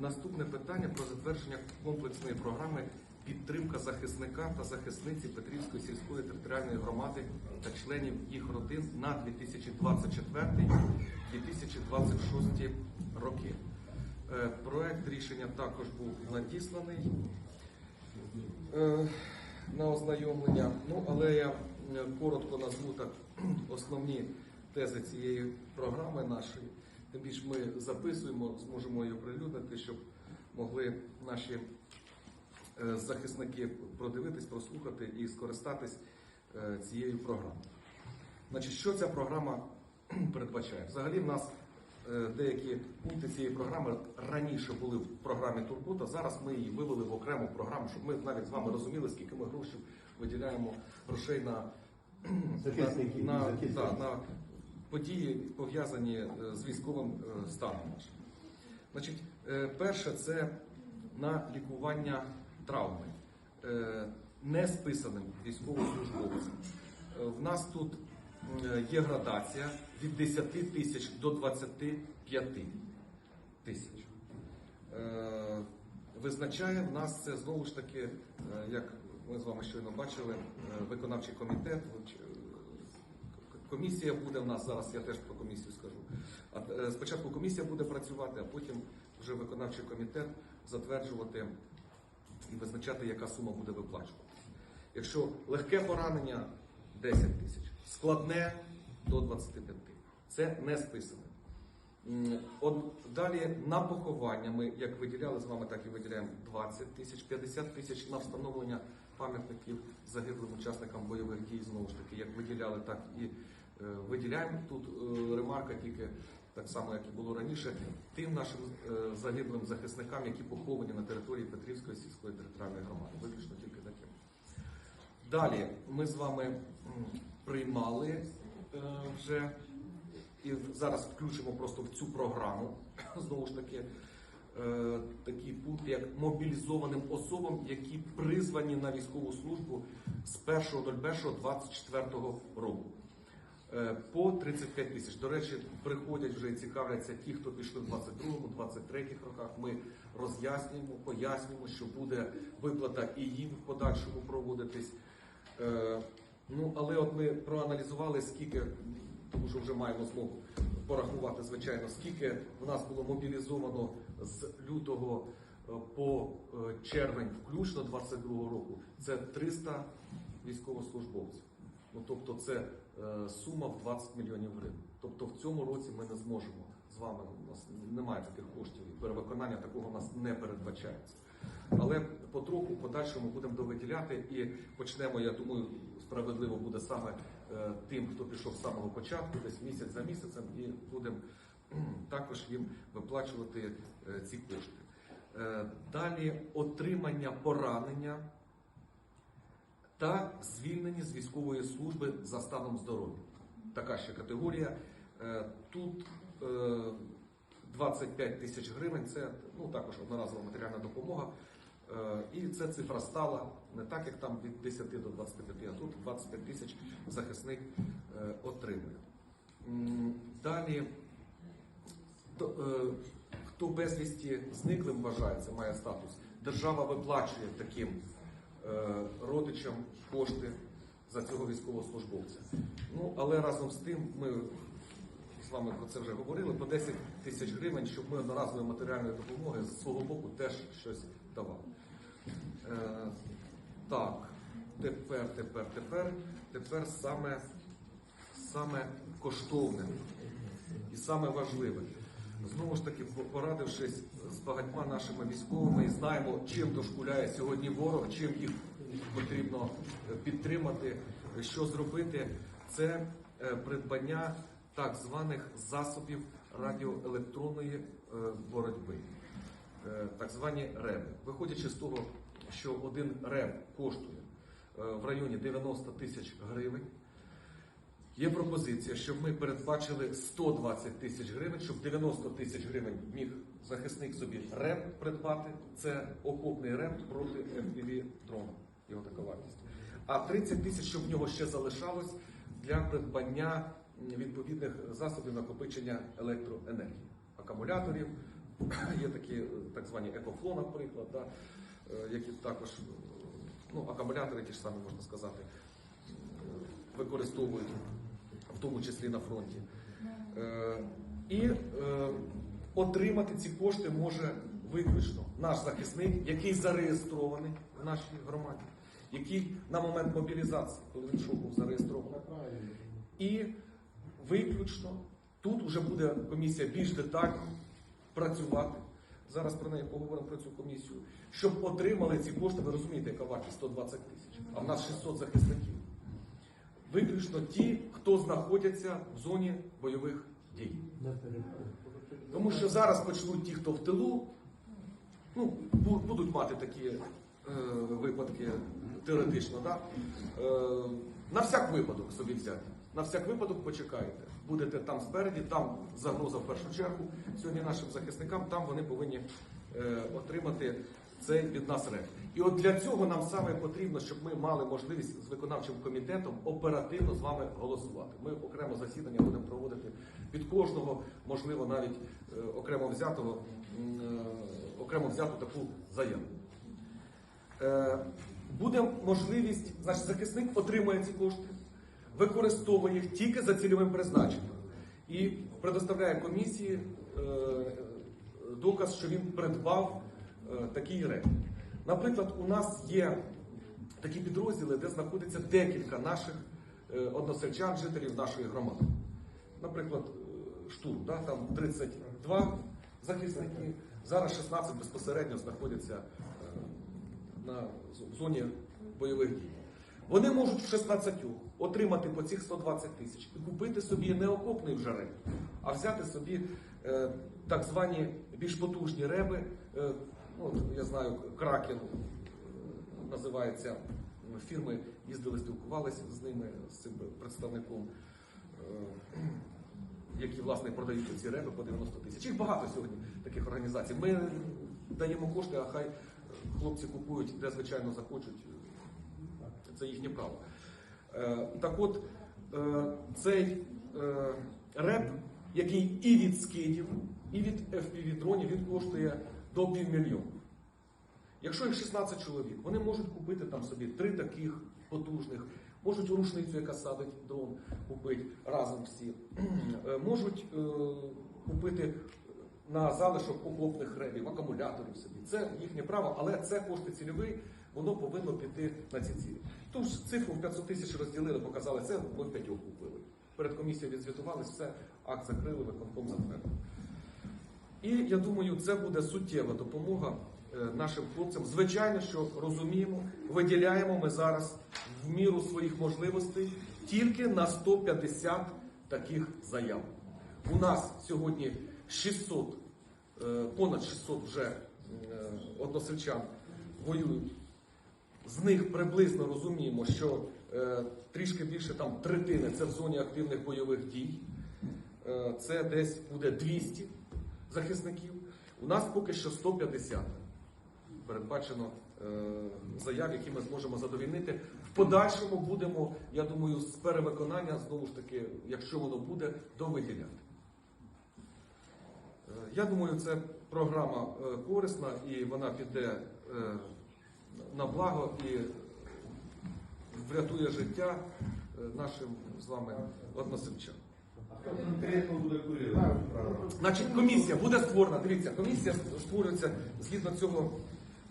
Наступне питання про затвердження комплексної програми підтримка захисника та захисниці Петрівської сільської територіальної громади та членів їх родин на 2024-2026 роки. Е, Проект рішення також був надісланий е, на ознайомлення. Ну, але я е, коротко назву так основні тези цієї програми нашої. Тим більше ми записуємо, зможемо її оприлюднити, щоб могли наші е, захисники продивитись, прослухати і скористатись е, цією програмою. Значить, що ця програма передбачає? Взагалі, в нас е, деякі пункти цієї програми раніше були в програмі Турбота. Зараз ми її вивели в окрему програму, щоб ми навіть з вами розуміли, скільки ми грошей виділяємо грошей на, Захисників, на, да, на події, пов'язані е, з військовим е, станом. Значить, е, перше це на лікування травми не списаним військовослужбовцям. Е, В нас тут є градація від 10 тисяч до 25 тисяч. Визначає в нас це знову ж таки, як ми з вами щойно бачили, виконавчий комітет. Комісія буде в нас зараз, я теж про комісію скажу. А, е, Спочатку комісія буде працювати, а потім вже виконавчий комітет затверджувати і визначати, яка сума буде виплачуватися. Якщо легке поранення 10 тисяч, складне до 25. Це не списане. От далі на поховання ми як виділяли з вами, так і виділяємо 20 тисяч, 50 тисяч на встановлення пам'ятників загиблим учасникам бойових дій. Знову ж таки, як виділяли, так і виділяємо. Тут е, ремарка тільки так само, як і було раніше, тим нашим е, загиблим захисникам, які поховані на території Петрівської сільської територіальної громади. Виключно тільки таким. Далі ми з вами приймали е, вже і зараз включимо просто в цю програму знову ж таки е, такі пункти, як мобілізованим особам, які призвані на військову службу з 1.01.24 року. Е, По 35 тисяч. До речі, приходять вже і цікавляться ті, хто пішли в 22-му, 23-х роках. Ми роз'яснюємо, пояснюємо, що буде виплата і їм в подальшому проводитись. Е, Ну, але от ми проаналізували, скільки, тому що вже маємо змогу порахувати, звичайно, скільки в нас було мобілізовано з лютого е, по червень, включно 22 року. Це 300 військовослужбовців. Ну, тобто це е, сума в 20 мільйонів гривень. Тобто в цьому році ми не зможемо з вами, у нас немає таких коштів, і перевиконання такого у нас не передбачається. Але потроху, подальшому будемо довиділяти і почнемо, я думаю, справедливо буде саме е, тим, хто пішов з самого початку, десь місяць за місяцем, і будемо також їм виплачувати е, ці кошти. Е, Далі отримання поранення та звільнені з військової служби за станом здоров'я. Така ще категорія. Е, Тут е, 25 тисяч гривень це ну, також одноразова матеріальна допомога. Е, І ця цифра стала не так, як там від 10 до 25, а тут 25 тисяч захисник е, отримує. Далі, то, е, хто безвісті зниклим вважається, має статус, держава виплачує таким е, родичам кошти за цього військовослужбовця. Ну, але разом з тим ми з вами про це вже говорили, по 10 тисяч гривень, щоб ми одноразової матеріальної допомоги з свого боку теж щось давали. Е, так, тепер, тепер, тепер, тепер саме, саме коштовне і саме важливе. Знову ж таки, порадившись з багатьма нашими військовими і знаємо, чим дошкуляє сьогодні ворог, чим їх потрібно е, підтримати, що зробити, це е, придбання так званих засобів радіоелектронної е, боротьби, так звані РЕБ. Виходячи з того, що один РЕБ коштує в районі 90 тисяч гривень. Є пропозиція, щоб ми передбачили 120 тисяч гривень, щоб 90 тисяч гривень міг захисник собі РЕМ придбати. Це окопний РЕМ проти FPV дрона, його така вартість. А 30 тисяч, щоб в нього ще залишалось для придбання відповідних засобів накопичення електроенергії, акумуляторів, Є такі е, так звані екофло, наприклад, да, е, які також е, ну, акумулятори ті ж самі можна сказати, використовують, тому числі на фронті. Е, І е, отримати ці кошти може виключно наш захисник, який зареєстрований в нашій громаді, який на момент мобілізації, коли він йшов, був зареєстрований. І виключно тут вже буде комісія більш детально працювати. Зараз про неї поговоримо про цю комісію, щоб отримали ці кошти. Ви розумієте, яка вартість 120 тисяч, а в нас 600 захисників. Виключно ті, хто знаходяться в зоні бойових дій. Тому що зараз почнуть ті, хто в тилу, ну, будуть мати такі е, випадки теоретично, да? е, на всяк випадок собі взяти. На всяк випадок почекайте. Будете там спереді, там загроза в першу чергу. Сьогодні нашим захисникам там вони повинні е, отримати цей від нас реп. І от для цього нам саме потрібно, щоб ми мали можливість з виконавчим комітетом оперативно з вами голосувати. Ми окремо засідання будемо проводити від кожного, можливо, навіть е, окремо взятого, е, окремо взяту таку заяву. Е, Буде можливість, значить, захисник отримує ці кошти, використовує їх тільки за цільовим призначенням і предоставляє комісії доказ, що він придбав е, такий реп. Наприклад, у нас є такі підрозділи, де знаходиться декілька наших е, односельчан, жителів нашої громади. Наприклад, е, штурм, да, там 32 захисники, зараз 16 безпосередньо знаходяться на зоні бойових дій. Вони можуть в 16 отримати по цих 120 тисяч і купити собі не окопний вже реп, а взяти собі е, так звані більш потужні реби. Е, ну, я знаю, Кракен е, називається фірми, їздили, спілкувалися з ними, з цим представником. Е, які власне продають ці реби по 90 тисяч. Їх багато сьогодні таких організацій. Ми даємо кошти, а хай хлопці купують, де звичайно захочуть. Це їхнє право. Е, Так от, е, цей е, реп, який і від скидів, і від FPV-дронів, він коштує до півмільйона. Якщо їх 16 чоловік, вони можуть купити там собі три таких потужних, можуть рушницю, яка садить дрон, купити разом всі, Е, можуть е, купити на залишок окопних ребів, акумуляторів собі. Це їхнє право, але це кошти цільові, воно повинно піти на ці цілі. Тож цифру в 500 тисяч розділили, показали це, ми п'ятьох купили. Перед комісією відзвітували, все, акт закрили, виконком затвердив. І я думаю, це буде суттєва допомога е, нашим хлопцям. Звичайно, що розуміємо, виділяємо ми зараз в міру своїх можливостей тільки на 150 таких заяв. У нас сьогодні 600, е, понад 600 вже е, односельчан воюють. З них приблизно розуміємо, що трішки більше там третини це в зоні активних бойових дій. Це десь буде 200 захисників. У нас поки що 150 передбачено е, заяв, які ми зможемо задовільнити. В подальшому будемо, я думаю, з перевиконання, знову ж таки, якщо воно буде, довиділяти. Е, Я думаю, це програма е, корисна і вона піде на благо і врятує життя нашим з вами односельчанам. Конкретно буде курити. Значить, комісія буде створена. Дивіться, комісія створюється згідно цього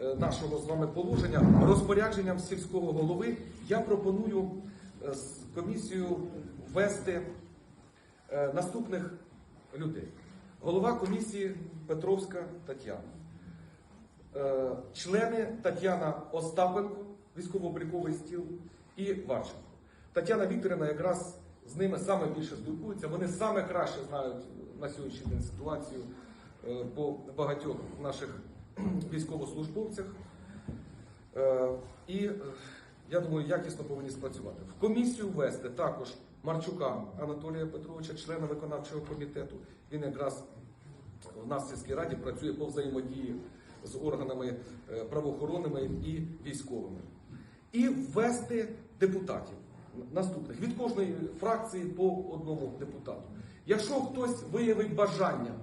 е, нашого з вами положення розпорядженням сільського голови. Я пропоную е, з комісією ввести е, наступних людей. Голова комісії Петровська Тетяна. Члени Тетяна Остапенко, військово-обліковий стіл, і Варченко. Тетяна Вікторівна якраз з ними саме більше спілкується. Вони саме краще знають на сьогоднішній день ситуацію е, по багатьох наших військовослужбовцях. Е, І е, я думаю, якісно повинні спрацювати. В комісію ввести також Марчука Анатолія Петровича, члена виконавчого комітету. Він якраз в нас в сільській раді працює по взаємодії з органами правоохоронними і військовими. І ввести депутатів наступних від кожної фракції по одному депутату. Якщо хтось виявить бажання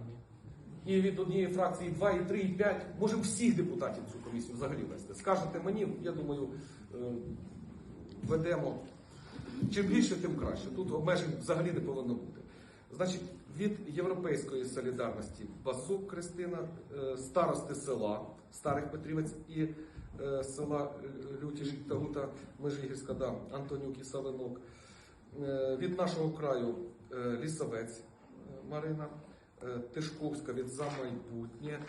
і від однієї фракції 2, і 3, і 5. Можемо всіх депутатів цю комісію взагалі вести. Скажете мені, я думаю, е, ведемо. Чим більше, тим краще. Тут обмежень взагалі не повинно бути. Значить, від Європейської солідарності Басук Кристина, е, старости села Старих Петрівець і села е, Лютіж та Гута Межигірська, да, Антонюк і Савинок. Е, Від нашого краю е, Лісовець Марина, Тишковська від За майбутнє,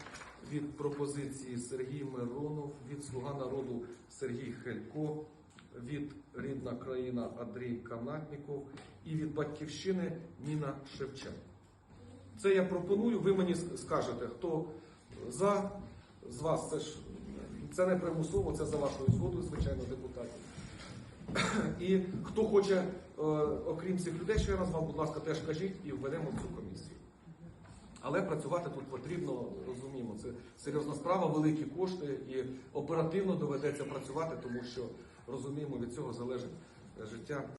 від пропозиції Сергій Миронов, від Слуга народу Сергій Хелько, від рідна країна Андрій Канатніков і від батьківщини Ніна Шевченко. Це я пропоную. Ви мені скажете, хто за з вас. Це ж це не примусово, це за вашою згодою, звичайно, депутатів. І хто хоче, е, окрім цих людей, що я назвав, будь ласка, теж кажіть і введемо в цю комісію. Але працювати тут потрібно, розуміємо, це серйозна справа, великі кошти і оперативно доведеться працювати, тому що розуміємо, від цього залежить е, життя